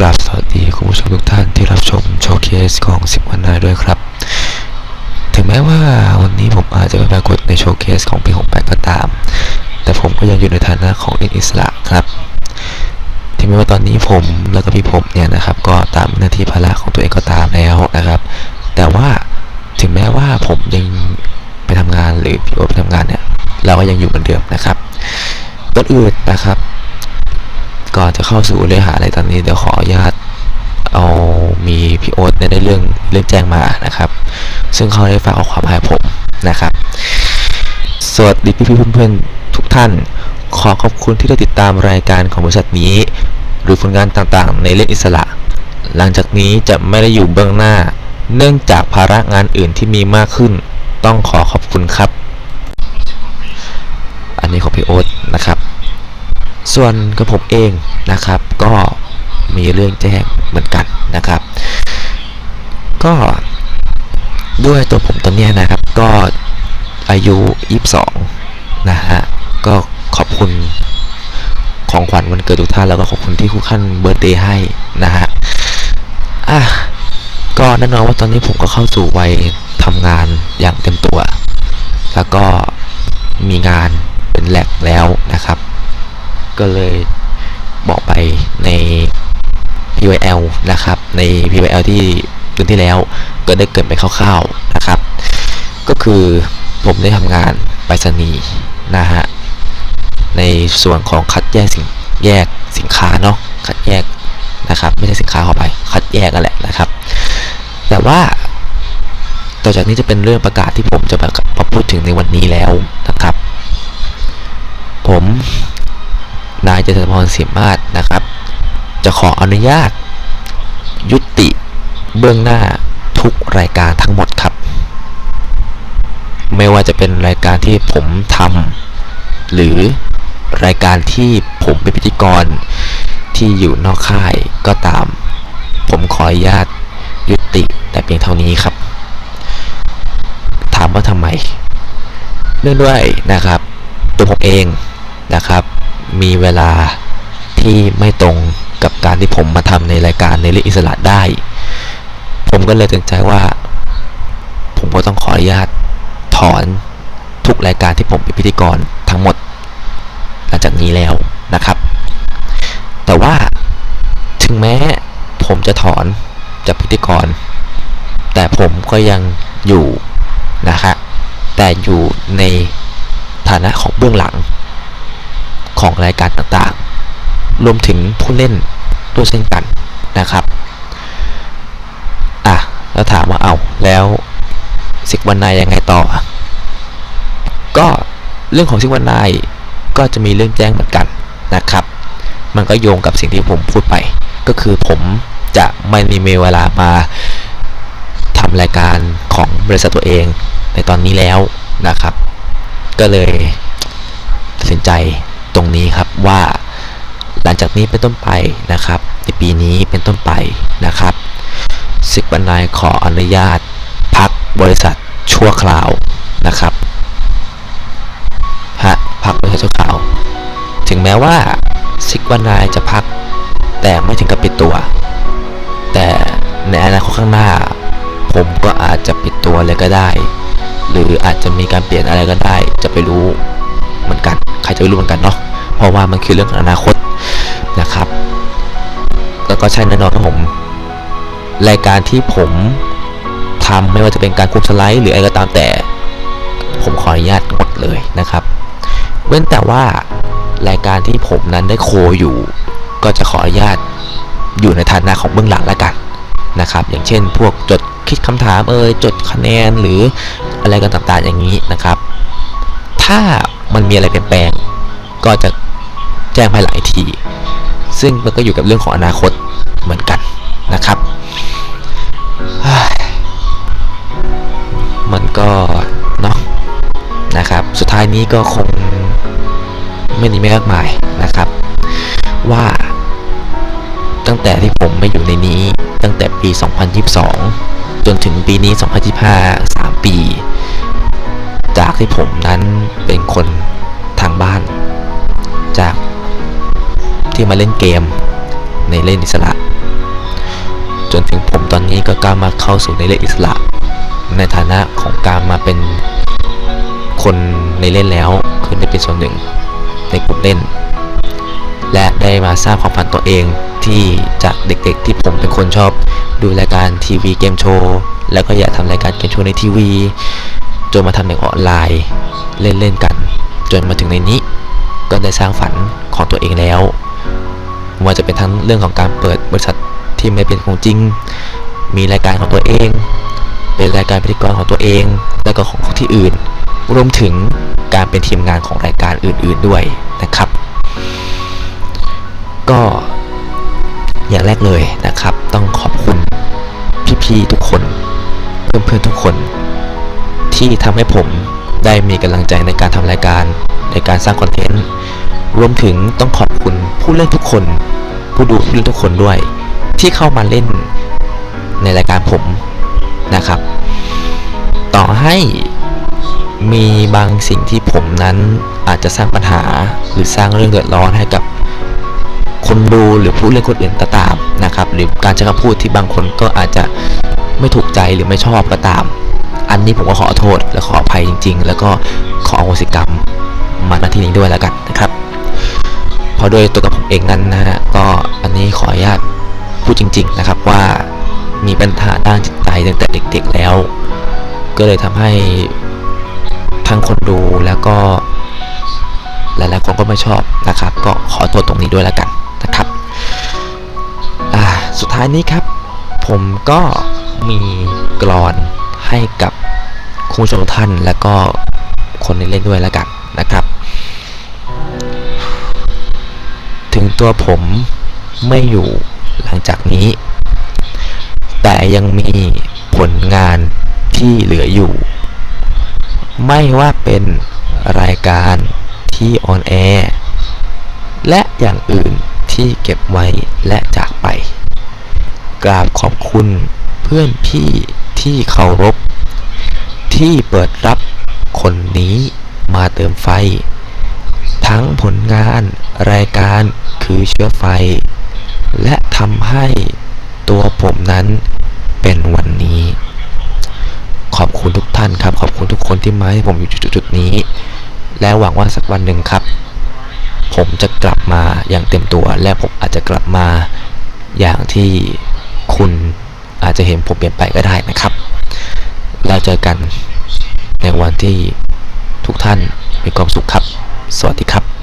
กราบสวัสดีคุณผู้ชมทุกท่านที่รับชมโชว์เคสของสิบวันนายด้วยครับ ถึงแม้ว่าวันนี้ผมอาจจะไม่ปรากฏในโชว์เคสของปี68ก็ตาม แต่ผมก็ยังอยู่ในฐานะของเอกอิสระครับ ถึงแม้ว่าตอนนี้ผมแล้วก็พี่ผมเนี่ยนะครับ ก็ตามหน้าที่ภาระของตัวเองก็ตามแล้วนะครับ แต่ว่าถึงแม้ว่าผมยังไปทำงานหรือพี่โอไปทำงานเนี่ย เราก็ยังอยู่เหมือนเดิมนะครับก่อนอื่นนะครับ เข้าสู่เรื่องหาอะไรตอนนี้เดี๋ยวขออนุญาตเอามีพี่โอ๊ตได้เรื่องเรื่องแจ้งมานะครับ ซึ่งเขาได้ฝากเอาความให้ผมนะครับ สวัสดีพี่พี่เพื่อนๆทุกท่าน ขอขอบคุณที่ได้ติดตามรายการของบริษัทนี้ หรือผลงานต่างๆ ในเรื่องอิสระ หลังจากนี้จะไม่ได้อยู่เบื้องหน้า เนื่องจากภาระงานอื่นที่มีมากขึ้น ต้องขอขอบคุณครับ อันนี้ของพี่โอ๊ตนะครับ ส่วนกับผมเองนะครับ ก็มีเรื่องแจ้งเหมือนกันนะครับ ก็ด้วยตัวผมตอนเนี้ยนะครับ ก็อายุ 22 นะฮะ ก็ขอบคุณของขวัญวันเกิดทุกท่านแล้วก็ขอบคุณที่ทุกท่านเบิร์เดย์ให้นะฮะ อะ ก็แน่นอนว่าตอนนี้ผมก็เข้าสู่วัยทำงานอย่างเต็มตัว แล้วก็มีงานเป็นแหลกแล้วนะครับ ก็เลยบอกไปใน PYL นะครับ ใน PYL ที่เดือนที่แล้ว ก็ได้เกรินไปคร่าวๆนะครับ ก็คือผมได้ทำงานไปรษณีย์นะฮะ ในส่วนของคัดแยกสินแยกสินค้าเนาะ คัดแยกนะครับ ไม่ใช่สินค้าเข้าไป คัดแยกกันแหละนะครับ แต่ว่าต่อจากนี้จะเป็นเรื่องประกาศที่ผมจะมาพูดถึงในวันนี้แล้วนะครับ ผม นายเจษฎาพรเสียมาศนะครับ จะขออนุญาต ยุติเบื้องหน้าทุกรายการทั้งหมดครับ ไม่ว่าจะเป็นรายการที่ผมทำหรือรายการที่ผมเป็นพิธีกรที่อยู่นอกค่ายก็ตาม ผมขออนุญาตยุติแต่เพียงเท่านี้ครับ ถามว่าทำไม เนื่องด้วยนะครับ ตัวผมเองนะครับ มีเวลาที่ไม่ตรงกับการที่ผมมาทำในรายการในเรื่องอิสระได้ ผมก็เลยตัดใจว่า ผมก็ต้องขออนุญาตถอนทุกรายการที่ผมเป็นพิธีกรทั้งหมด หลังจากนี้แล้วนะครับ แต่ว่าถึงแม้ผมจะถอนจากพิธีกร แต่ผมก็ยังอยู่นะครับแต่อยู่ในฐานะของเบื้องหลัง ของรายการต่างๆ รวมถึงผู้เล่นด้วยเช่นกันนะครับ อะ แล้วถามว่าเอาแล้วสิกวันนายยังไงต่อ ก็เรื่องของสิกวันนายก็จะมีเรื่องแจ้งเหมือนกันนะครับ มันก็โยงกับสิ่งที่ผมพูดไป ก็คือผมจะไม่มีเวลามาทำรายการของบริษัทตัวเองในตอนนี้แล้วนะครับ ก็เลยตัดสินใจ ตรงนี้ครับว่าหลังจากนี้เป็นต้นไปนะครับในปีนี้เป็นต้นไปนะครับสิกบันนายขออนุญาต พักบริษัทชั่วคราวนะครับฮะพักบริษัทชั่วคราว ถึงแม้ว่าสิกวันนายจะพักแต่ไม่ถึงกับปิดตัว แต่ในอนาคตข้างหน้า ผมก็อาจจะปิดตัวเลยก็ได้ หรืออาจจะมีการเปลี่ยนอะไรก็ได้ จะไปรู้เหมือนกัน ใครจะไปรู้เหมือนกันเนาะ เพราะว่ามันคือเรื่องอนาคตนะครับ แล้วก็ใช่แน่นอนครับผม รายการที่ผมทำไม่ว่าจะเป็นการคุมสไลด์หรืออะไรก็ตามแต่ ผมขออนุญาตงดเลยนะครับ เว้นแต่ว่ารายการที่ผมนั้นได้โคอยู่ ก็จะขออนุญาตอยู่ในฐานะของเบื้องหลังแล้วกันนะครับ อย่างเช่น พวกจดคิดคำถามเอ่ยจดคะแนนหรืออะไรกันต่างๆอย่างนี้นะครับ ถ้ามันมีอะไรเปลี่ยนแปลง ก็จะ แจ้งภายหลังอีกที ซึ่งมันก็อยู่กับเรื่องของอนาคตเหมือนกันนะครับ มันก็เนาะนะครับ สุดท้ายนี้ก็คงไม่นี้ไม่มากมายนะครับ ว่าตั้งแต่ที่ผมไม่อยู่ในนี้ตั้งแต่ปี 2022 จนถึงปีนี้ 2025 3 ปี จากที่ผมนั้นเป็นคนทางบ้าน จาก ที่มาเล่นเกมในเล่นอิสระ จนถึงผมตอนนี้ก็กล้ามาเข้าสู่ในเรื่องอิสระ ในฐานะของการมาเป็นคนในเล่นแล้วคือได้เป็นส่วนหนึ่งในกลุ่มเล่น และได้มาสร้างความฝันตัวเองที่จากเด็กๆที่ผมเป็นคนชอบดูรายการทีวีเกมโชว์แล้วก็อยากทำรายการเกมโชว์ในทีวีจนมาทำในออนไลน์เล่นๆกัน จนมาถึงในนี้ ก็ได้สร้างฝันของตัวเองแล้ว ว่าจะเป็นทั้งเรื่องของการเปิดบริษัทที่ไม่เป็นของจริง มีรายการของตัวเอง เป็นรายการพิธีกรของตัวเอง แล้วก็ของที่อื่น รวมถึงการเป็นทีมงานของรายการอื่น ๆด้วยนะครับ ก็อย่างแรกเลยนะครับ ต้องขอบคุณพี่ๆทุกคน เพื่อนๆทุกคน ที่ทำให้ผมได้มีกำลังใจในการทำรายการในการสร้างคอนเทนต์ รวมถึงต้องขอบคุณผู้เล่นทุกคน ผู้ดูผู้เล่นทุกคนด้วย ที่เข้ามาเล่นในรายการผมนะครับ ต่อให้มีบางสิ่งที่ผมนั้นอาจจะสร้างปัญหาหรือสร้างเรื่องเดือดร้อนให้กับคนดูหรือผู้เล่นคนอื่นก็ตามนะครับ หรือการใช้คำพูดที่บางคนก็อาจจะไม่ถูกใจหรือไม่ชอบก็ตาม อันนี้ผมก็ขอโทษและขออภัยจริง ๆ แล้วก็ขออโหสิกรรมมาณที่นี้ด้วยแล้วกันนะครับ เพราะโดยตัวกับผมเองนั้นนะฮะก็อันนี้ขออนุญาตพูดจริง ๆ นะครับว่ามีปัญหาด้านจิตใจตั้งแต่เด็ก ๆแล้ว ก็เลยทำให้ทั้งคนดูแล้วก็ หลายๆคนก็ไม่ชอบนะครับ ก็ขอโทษตรงนี้ด้วยแล้วกันนะครับสุดท้ายนี้ครับ ผมก็มีกรอนให้กับคุณผู้ชมท่านแล้วก็คนในเล่นด้วยแล้วกันนะครับ ตัวผมไม่อยู่หลังจากนี้ แต่ยังมีผลงานที่เหลืออยู่ ไม่ว่าเป็นรายการที่ออนแอร์และอย่างอื่นที่เก็บไว้และจากไป กราบขอบคุณเพื่อนพี่ที่เคารพ ที่เปิดรับคนนี้มาเติมไฟ ทั้งผลงานรายการ คือเชื้อไฟ และทำให้ตัวผมนั้นเป็นวันนี้ ขอบคุณทุกท่านครับ ขอบคุณทุกคนที่มาให้ผมอยู่จุดๆนี้ และหวังว่าสักวันหนึ่งครับ ผมจะกลับมาอย่างเต็มตัว และผมอาจจะกลับมาอย่างที่คุณอาจจะเห็นผมเปลี่ยนไปก็ได้นะครับแล้วเจอกันในวันที่ทุกท่านมีความสุขครับ สวัสดีครับ